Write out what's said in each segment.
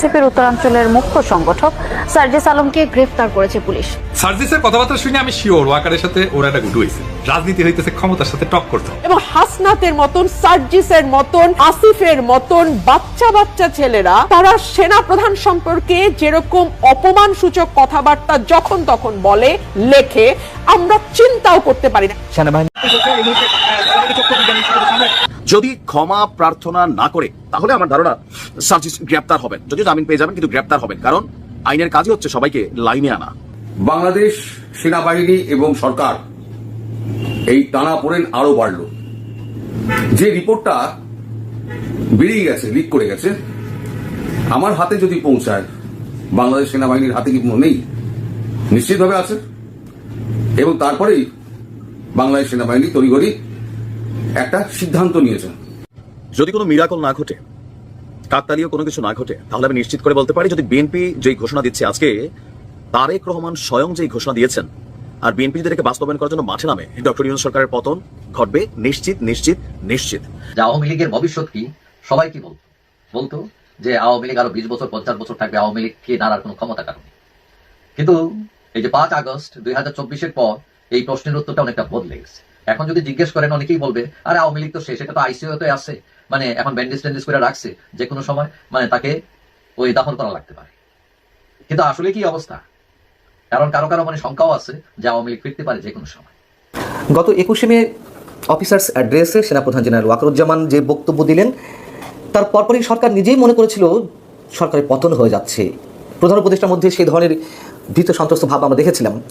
এনসিপির উত্তরাঞ্চলের মুখ্য সংগঠক সার্জিস আলমকে গ্রেফতার করেছে পুলিশ। সার্জিসের কথাবার্তা শুনে আমি শিওর ওয়াকারের সাথে ওরা একটা গুড হয়েছে। রাজনীতি হইতেছে ক্ষমতার সাথে টক করতে এবং হাসনাতের মতন সার্জিসের মতন আসিফের মতন বাচ্চা বাচ্চা ছেলেরা তারা সেনা প্রধান সম্পর্কে যেরকম অপমান সূচক কথাবার্তা যখন তখন বলে লেখে আমরা চিন্তাও করতে পারি না। সেনাবাহিনী যদি ক্ষমা প্রার্থনা না করে, তাহলে আমার ধারণা সার্জিস গ্রেপ্তার হবেন। যদিও জামিন পেয়ে যাবেন, কিন্তু গ্রেপ্তার হবেন। কারণ আইনের কাজই হচ্ছে সবাইকে লাইনে আনা। বাংলাদেশ সেনাবাহিনী এবং সরকার এই টানা পড়েন আরও বাড়ল। যে রিপোর্টটা বেরিয়ে গেছে, লিক করে গেছে, আমার হাতে যদি পৌঁছায়, বাংলাদেশ সেনাবাহিনীর হাতে কি নেই? নিশ্চিতভাবে আছে। এবং তারপরেই বাংলাদেশ সেনাবাহিনী তড়িঘড়ি একটা সিদ্ধান্ত নিয়েছেন যদি কোনো মিরাকল না ঘটে কাকতালীয় কোনো কিছু না ঘটে তাহলে আমি নিশ্চিত করে বলতে পারি যদি বিএনপি যেই ঘোষণা দিচ্ছে আজকে তারেক রহমান স্বয়ং যেই ঘোষণা দিয়েছেন আর বিএনপি যদি এটাকে বাস্তবায়ন করার জন্য মাঠে নামে ডক্টর ইউনুস সরকারের পতন ঘটবে নিশ্চিত নিশ্চিত নিশ্চিত। যে আওয়ামী লীগের ভবিষ্যৎ কি সবাই কি বলতো? বলতো যে আওয়ামী লীগ আরও বিশ বছর পঞ্চাশ বছর থাকবে আওয়ামী লীগকে নাড়ার কোনো ক্ষমতা কারণ কিন্তু এই যে পাঁচ আগস্ট দুই হাজার চব্বিশের পর এই প্রশ্নের উত্তরটা অনেকটা বদলে গেছে। এখন যদি জিজ্ঞেস করেন, অনেকেই বলবে, আরে, আওয়ামী লীগ তো শেষ, এটা তো আইসিইউ তে আছে। মানে এখন ব্যান্ডেজ ট্যান্ডেজ করে রাখছে যে কোনো সময় মানে তাকে ওই দাফন করা লাগতে পারে। কিন্তু আসলে কি অবস্থা? কারণ কারও কারও মানে শঙ্কাও আছে যে আওয়ামী লীগ ফিরতে পারে যে কোনো সময়। গত একুশে মে অফিসার্স অ্যাড্রেসে সেনাপ্রধান জেনারেল ওয়াকরুজ্জামান যে বক্তব্য দিলেন, তার পরপরই সরকার নিজেই মনে করেছিল সরকারের পতন হয়ে যাচ্ছে। প্রধান উপদেষ্টার মধ্যে সেই ধরনের ভীত সন্ত্রস্ত ভাব আমরা দেখেছিলাম।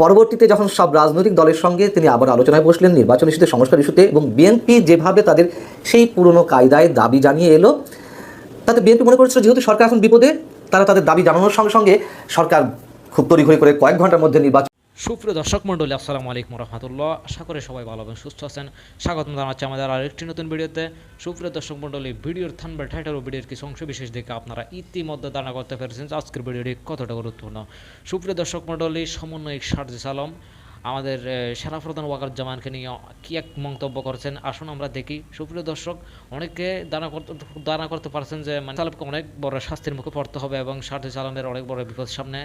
পরবর্তীতে যখন সব রাজনৈতিক দলের সঙ্গে তিনি আবার আলোচনায় বসলেন, নির্বাচন ইস্যুতে, সংস্কার ইস্যুতে, এবং বিএনপি যেভাবে তাদের সেই পুরনো কায়দায় দাবি জানিয়ে এলো, তাতে বিএনপি মনে করেছিল যেহেতু সরকার এখন বিপদে, তারা তাদের দাবি জানানোর সঙ্গে সঙ্গে সরকার খুব তড়িঘড়ি করে কয়েক ঘণ্টার মধ্যে নির্বাচন সুপ্রিয় দর্শক মণ্ডলী, আসসালামু আলাইকুম রহমতুল্লাহ আশা করে সবাই ভালো এবং সুস্থ আছেন। স্বাগত জানাচ্ছি আমাদের আরেকটি নতুন ভিডিওতে। সুপ্রিয় দর্শক মন্ডলী ভিডিওর থানবে টাইটেল ও ভিডিওর কিছু অংশ বিশেষ দেখে আপনারা ইতিমধ্যে ধারণা করতে পেরেছেন আজকের ভিডিওটি কতটা গুরুত্বপূর্ণ। সুপ্রিয় দর্শক মণ্ডলী, সমন্বয়ক সার্জিস আলম আমাদের সেনাপ্রধান ওয়াকারুজ্জামানকে নিয়ে কি এক মন্তব্য করেছেন? আসুন আমরা দেখি। সুপ্রিয় দর্শক, অনেকে দানা করতে দানা করতে পারছেন যে মানে সালামকে অনেক বড় শাস্তির মুখে পড়তে হবে এবং সাথে চালানের অনেক বড় বিপদ সামনে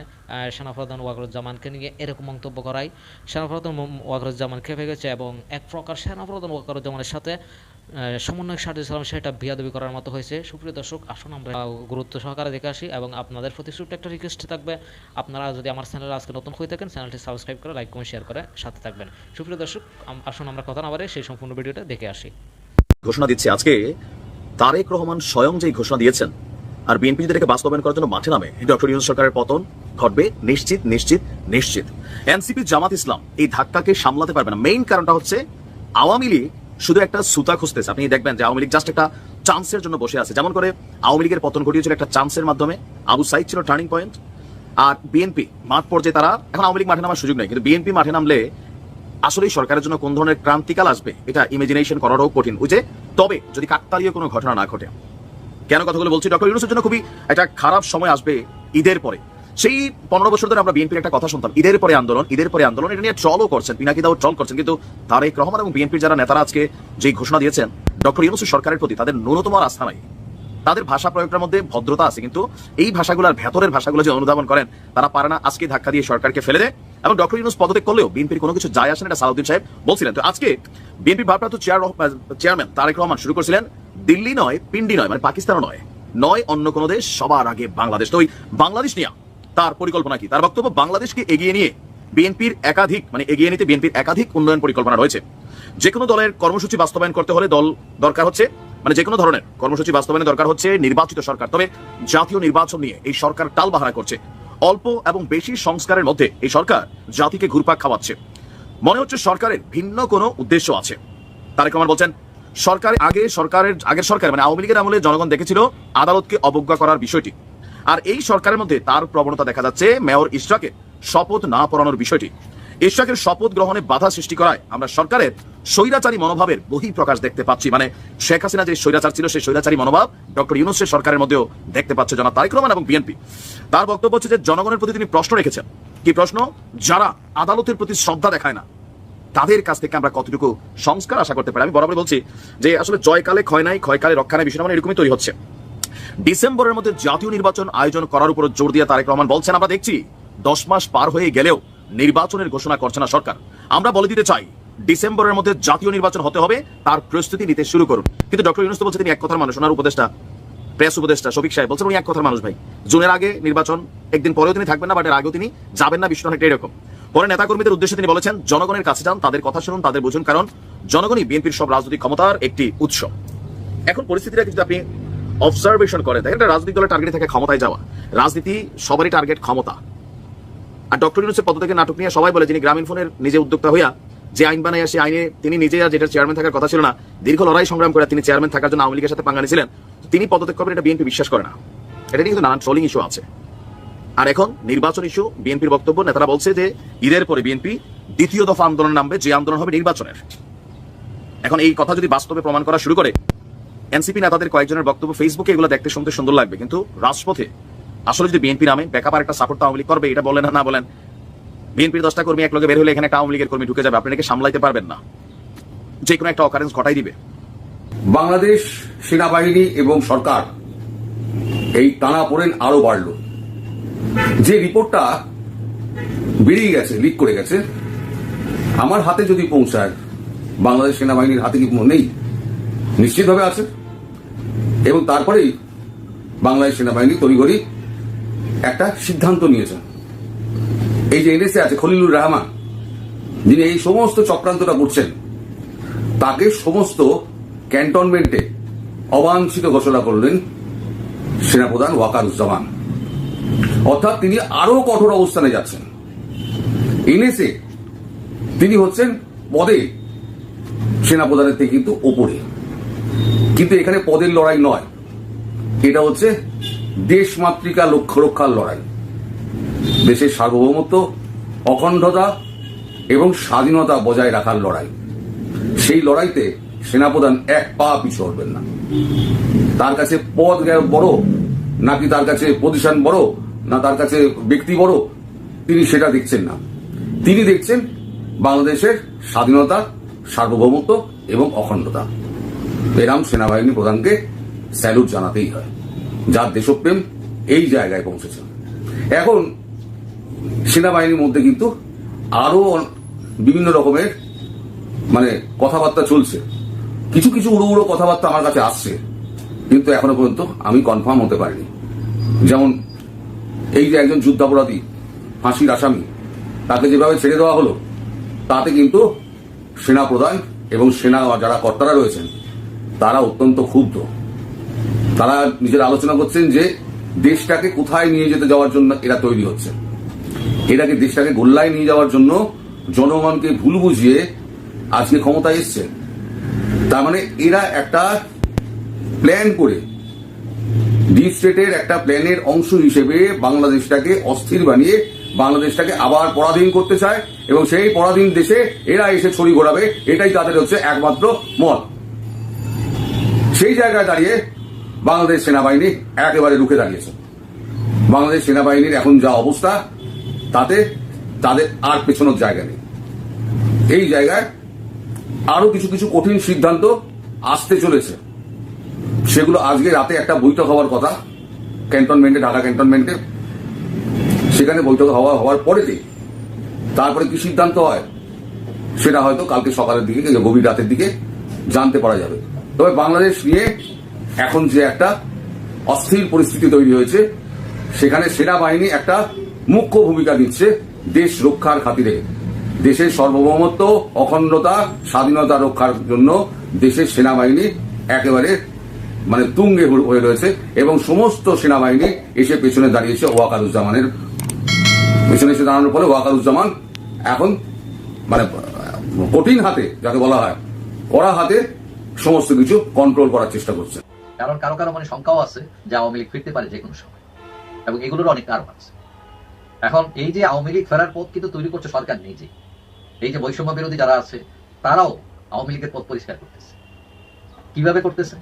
সেনাপ্রধান ওয়াকারুজ্জামানকে নিয়ে এরকম মন্তব্য করায় সেনাপ্রধান ওয়াকারুজ্জামান খেপে গেছে এবং এক প্রকার সেনাপ্রধান ওয়াকারুজ্জামানের সাথে সমন্বয়ক সার্জিস আলম সেটা বিয়াদবি করার মতো হয়েছে। সুপ্রিয় দর্শক, আসুন আমরা গুরুত্ব সহকারে দেখে আসি এবং আপনাদের প্রতি ছোট্ট একটা রিকোয়েস্ট থাকবে। আপনারা যদি আমার চ্যানেলে আজকে নতুন হয়ে থাকেন, চ্যানেলটি সাবস্ক্রাইব করে লাইক কমেন্ট শেয়ার করে সাথে থাকবেন। সুপ্রিয় দর্শক আসুন আমরা কথা না বাড়ে সেই সম্পূর্ণ ভিডিওটা দেখে আসি। ঘোষণা দিচ্ছে আজকে, তারেক রহমান স্বয়ং যেই ঘোষণা দিয়েছেন আর বিএনপি যদি বাস্তবায়ন করার জন্য মাঠে নামে ডক্টর ইউনুস সরকারের পতন ঘটবে নিশ্চিত নিশ্চিত নিশ্চিত। এনসিপি জামাত ইসলাম এই ধাক্কাকে সামলাতে পারবে না। মেইন কারণটা হচ্ছে আওয়ামী লীগ শুধু একটা সুতা খুঁজতেছে। আপনি দেখবেন যে আওয়ামী লীগ জাস্ট একটা চান্সের জন্য বসে আছে। যেমন করে আওয়ামী লীগের পতন ঘটিয়েছিল একটা চান্সের মাধ্যমে। আবু সাইদ ছিল টার্নিং পয়েন্ট আর বিএনপি মাঠ পর্যায়ে তারা, এখন আওয়ামী লীগ মাঠে নামার সুযোগ নেই। কিন্তু বিএনপি মাঠে নামলে আসলেই সরকারের জন্য কোন ধরনের ক্রান্তিকাল আসবে, এটা ইমাজিনেশন করারও কঠিন। বুঝে তবে যদি কাকতালীয় কোনো ঘটনা না ঘটে, কেন কথাগুলো বলছি? ডক্টর ইউনুসের জন্য খুবই একটা খারাপ সময় আসবে ঈদের পরে। সেই পনেরো বছর ধরে আমরা বিএনপির একটা কথা শুনতাম, ঈদের পরে আন্দোলন, ঈদের পরে আন্দোলন, এটা নিয়ে ট্রলও করছেন, পিনাকি দাও ট্রল করছেন, কিন্তু তারেক রহমান এবং বিএনপির যারা নেতারা আজকে যেই ঘোষণা দিয়েছেন, ডক্টর ইউনুসের সরকারের প্রতি তাদের ন্যূনতম আস্থা নাই। তাদের ভাষা প্রয়োগের মধ্যে ভদ্রতা আছে, কিন্তু এই ভাষাগুলোর ভেতরের ভাষাগুলো যে অনুধাবন করেন, তারা পারে না আজকে ধাক্কা দিয়ে সরকারকে ফেলে দেয়। এবং ডক্টর ইউনুস পদত্যাগ করলেও বিএনপির কোনো কিছু যায় আসে না, এটা সালাউদ্দিন সাহেব বলছিলেন। তো আজকে বিএনপি ভারপ্রাপ্ত চেয়ার চেয়ারম্যান তারেক রহমান শুরু করেছিলেন, দিল্লি নয়, পিন্ডি নয় মানে পাকিস্তানও নয় নয় অন্য কোনো দেশ, সবার আগে বাংলাদেশ। তো ওই বাংলাদেশ নিয়ে তার পরিকল্পনা কি? তার বক্তব্য, বাংলাদেশকে এগিয়ে নিয়ে বিএনপির একাধিক মানে এগিয়ে নিতে বিএনপির একাধিক উন্নয়ন পরিকল্পনা রয়েছে। যে কোনো দলের কর্মসূচি বাস্তবায়ন করতে হলে দল দরকার হচ্ছে মানে যে কোনো ধরনের কর্মসূচি বাস্তবায়নের দরকার হচ্ছে নির্বাচিত সরকার। তবে জাতীয় নির্বাচন নিয়ে এই সরকার টালবাহারা করছে। অল্প এবং বেশি সংস্কারের মধ্যে এই সরকার জাতিকে ঘুরপাক খাওয়াচ্ছে। মনে হচ্ছে সরকারের ভিন্ন কোনো উদ্দেশ্য আছে। তারেক রহমান বলছেন, সরকার আগে সরকারের, আগের সরকার মানে আওয়ামী লীগের আমলে জনগণ দেখেছিল আদালতকে অবজ্ঞা করার বিষয়টি। আর এই সরকারের মধ্যে তার প্রবণতা দেখা যাচ্ছে মেয়র ইশরাকের শপথ না পড়ানোর বিষয়টি। ইশরাকের শপথ গ্রহণে বাধা সৃষ্টি করায় আমরা সরকারের স্বৈরাচারী মনোভাবের বহি প্রকাশ দেখতে পাচ্ছি। মানে শেখ হাসিনা যে স্বৈরাচার ছিল, সেই স্বৈরাচারী মনোভাব ডক্টর ইউনুসের সরকারের মধ্যেও দেখতে পাচ্ছে জনাব তারেক রহমান এবং বিএনপি। তার বক্তব্য হচ্ছে যে জনগণের প্রতি তিনি প্রশ্ন রেখেছেন। কি প্রশ্ন? যারা আদালতের প্রতি শ্রদ্ধা দেখায় না, তাদের কাছ থেকে আমরা কতটুকু সংস্কার আশা করতে পারি? আমি বরাবর বলছি যে আসলে জয়কালে ক্ষয় নাই, ক্ষয়কালে রক্ষা নাই বিষয়টা মানে এরকমই তৈরি হচ্ছে। ডিসেম্বরের মধ্যে জাতীয় নির্বাচন আয়োজন করার উপর জোর দিয়ে তারেক রহমান বলছেন, আমরা দেখছি দশ মাস পার হয়ে গেলেও নির্বাচনের ঘোষণা করছে না সরকার। আমরা বলে দিতে চাই, ডিসেম্বরের মধ্যে জাতীয় নির্বাচন হতে হবে, তার প্রস্তুতি নিতে শুরু করুন। কিন্তু ডক্টর ইউনুস তো বলছে, তিনি এক কথার মানুষ। ওনার উপদেষ্টা, প্রেস উপদেষ্টা শফিক সাহেব বলছেন, উনি এক কথার মানুষ ভাই। জুনের আগে নির্বাচন, একদিন পরেও তিনি থাকবেন না, বাট এর আগেও তিনি যাবেন না বিষয়টা অনেকটা এরকম। পরে নেতাকর্মীদের উদ্দেশ্যে তিনি বলেছেন, জনগণের কাছে যান, তাদের কথা শুনুন, তাদের বুঝুন, কারণ জনগণই বিএনপির সব রাজনৈতিক ক্ষমতার একটি উৎস। এখন পরিস্থিতিটা কিন্তু আপনি অবজারভেশন করেন দেখেন একটা রাজনৈতিক দলের টার্গেটে থাকে ক্ষমতায় যাওয়া। রাজনীতি সবারই টার্গেট ক্ষমতা। আর ডক্টর ইউনুসের পদ থেকে নাটক নিয়ে সবাই বলে, যিনি গ্রামীণ ফোনের নিজে উদ্যোক্তা হইয়া যে আইন বানায় আসে আইনে তিনি নিজে আর যেটা চেয়ারম্যান থাকার কথা ছিল না, দীর্ঘ লড়াই সংগ্রাম করে তিনি চেয়ারম্যান থাকার জন্য আওয়ামী লীগের সাথে পাঙ্গা নিয়েছিলেন। তিনি পদত্যাগ করবেন, এটা বিএনপি বিশ্বাস করে না। এটা নিয়ে কিন্তু নানান ট্রোলিং ইস্যু আছে। আর এখন নির্বাচন ইস্যু বিএনপির বক্তব্য, নেতারা বলছে যে, ঈদের পরে বিএনপি দ্বিতীয় দফা আন্দোলন নামবে, যে আন্দোলন হবে নির্বাচনের। এখন এই কথা যদি বাস্তবে প্রমাণ করা শুরু করে এনসিপি নেতাদের কয়েকজনের বক্তব্য ফেসবুকে এগুলো দেখতে শুনতে সুন্দর লাগবে, কিন্তু রাজপথে আসলে যদি বিএনপি নামে ব্যাকআপ আর একটা সাপোর্ট আওয়ামী লীগ করবে এটা বলেন না বলেন। বিএনপির দশটা কর্মী এক লগে বের হলে এখানে একটা আওয়ামী লীগের কর্মী ঢুকে যাবে, আপনি সামলাইতে পারবেন না? যে কোনো একটা অকারেন্স ঘটাই দিবে। বাংলাদেশ, সেনাবাহিনী এবং সরকার এই টানা পড়েন আরও বাড়ল। যে রিপোর্টটা বেরিয়ে গেছে, লিক করে গেছে, আমার হাতে যদি পৌঁছায়, বাংলাদেশ সেনাবাহিনীর হাতে কি নেই? নিশ্চিতভাবে আছে। এবং তারপরেই বাংলাদেশ সেনাবাহিনী তড়িঘড়ি একটা সিদ্ধান্ত নিয়েছেন এই যে এনএসএ আছে, খলিলুর রহমান, যিনি এই সমস্ত চক্রান্তটা করছেন, তাকে সমস্ত ক্যান্টনমেন্টে অবাঞ্ছিত ঘোষণা করলেন সেনাপ্রধান ওয়াকারুজ্জামান। অর্থাৎ তিনি আরও কঠোর অবস্থানে যাচ্ছেন। এনএসএ তিনি হচ্ছেন পদে সেনাপ্রধানের থেকে কিন্তু ওপরে। কিন্তু এখানে পদের লড়াই নয়। এটা হচ্ছে দেশমাতৃকা লক্ষ্য রক্ষার লড়াই। দেশের সার্বভৌমত্ব, অখণ্ডতা এবং স্বাধীনতা বজায় রাখার লড়াই। সেই লড়াইতে সেনাপ্রধান এক পা পিছু হবেন না। তার কাছে পদ বড়, নাকি তার কাছে পজিশন বড়, না তার কাছে ব্যক্তি বড়, তিনি সেটা দেখছেন না। তিনি দেখছেন বাংলাদেশের স্বাধীনতা, সার্বভৌমত্ব এবং অখণ্ডতা। এরাম সেনাবাহিনী প্রধানকে স্যালুট জানাতেই হয়, যার দেশপ্রেম এই জায়গায় পৌঁছেছে। এখন সেনাবাহিনীর মধ্যে কিন্তু আরও বিভিন্ন রকমের মানে কথাবার্তা চলছে। কিছু কিছু উড়ো উড়ো কথাবার্তা আমার কাছে আসছে, কিন্তু এখনও পর্যন্ত আমি কনফার্ম হতে পারিনি। যেমন এই যে একজন যুদ্ধাপরাধী, ফাঁসির আসামি, তাকে যেভাবে ছেড়ে দেওয়া হলো, তাতে কিন্তু সেনা প্রধান এবং সেনা যারা কর্তারা রয়েছেন তারা অত্যন্ত ক্ষুব্ধ। তারা নিজের আলোচনা করছেন যে দেশটাকে কোথায় নিয়ে যেতে যাওয়ার জন্য এরা তৈরি হচ্ছে। এটাকে দেশটাকে গোল্লায় নিয়ে যাওয়ার জন্য জনগণকে ভুল বুঝিয়ে আজকে ক্ষমতায় এসছে। তার মানে এরা একটা প্ল্যান করে, ডিপ স্টেটের একটা প্ল্যানের অংশ হিসেবে বাংলাদেশটাকে অস্থির বানিয়ে বাংলাদেশটাকে আবার পরাধীন করতে চায় এবং সেই পরাধীন দেশে এরা এসে ছড়ি ঘোরাবে, এটাই তাদের হচ্ছে একমাত্র মত। সেই জায়গায় দাঁড়িয়ে বাংলাদেশ সেনাবাহিনী একেবারে রুখে দাঁড়িয়েছে। বাংলাদেশ সেনাবাহিনীর এখন যা অবস্থা, তাতে তাদের আর পেছনোর জায়গা নেই। এই জায়গায় আরও কিছু কিছু কঠিন সিদ্ধান্ত আসতে চলেছে। সেগুলো আজকে রাতে একটা বৈঠক হওয়ার কথা, ক্যান্টনমেন্টে, ঢাকা ক্যান্টনমেন্টে। সেখানে বৈঠক হওয়া হওয়ার পরেতেই তারপরে কি সিদ্ধান্ত হয়, সেটা হয়তো কালকে সকালের দিকে গভীর রাতের দিকে জানতে পারা যাবে। তবে বাংলাদেশ নিয়ে এখন যে একটা অস্থির পরিস্থিতি তৈরি হয়েছে, সেখানে সেনাবাহিনী একটা মুখ্য ভূমিকা নিচ্ছে দেশ রক্ষার খাতিরে। দেশের সার্বভৌমত্ব, অখণ্ডতা, স্বাধীনতা রক্ষার জন্য দেশের সেনাবাহিনী একেবারে মানে তুঙ্গে হয়ে রয়েছে এবং সমস্ত সেনাবাহিনী এসে পেছনে দাঁড়িয়েছে ওয়াকারুজ্জামানের। পেছনে এসে দাঁড়ানোর ফলে ওয়াকারুজ্জামান এখন মানে কঠিন হাতে, যাকে বলা হয়, কড়া হাতে সমস্ত কিছু কন্ট্রোল করার চেষ্টা করছে। কারণ কারও কারও মানে শঙ্কাও আছে যে আওয়ামী লীগ ফিরতে পারে যে কোনো সময়। এবং এগুলোর অনেক কারণ আছে। এখন এই যে আওয়ামী লীগ ফেরার পথ কিন্তু তৈরি করছে সরকার নিজে। এই যে বৈষম্য বিরোধী যারা আছে, তারাও আওয়ামী লীগের পথ পরিষ্কার করতেছে। কীভাবে করতেছে?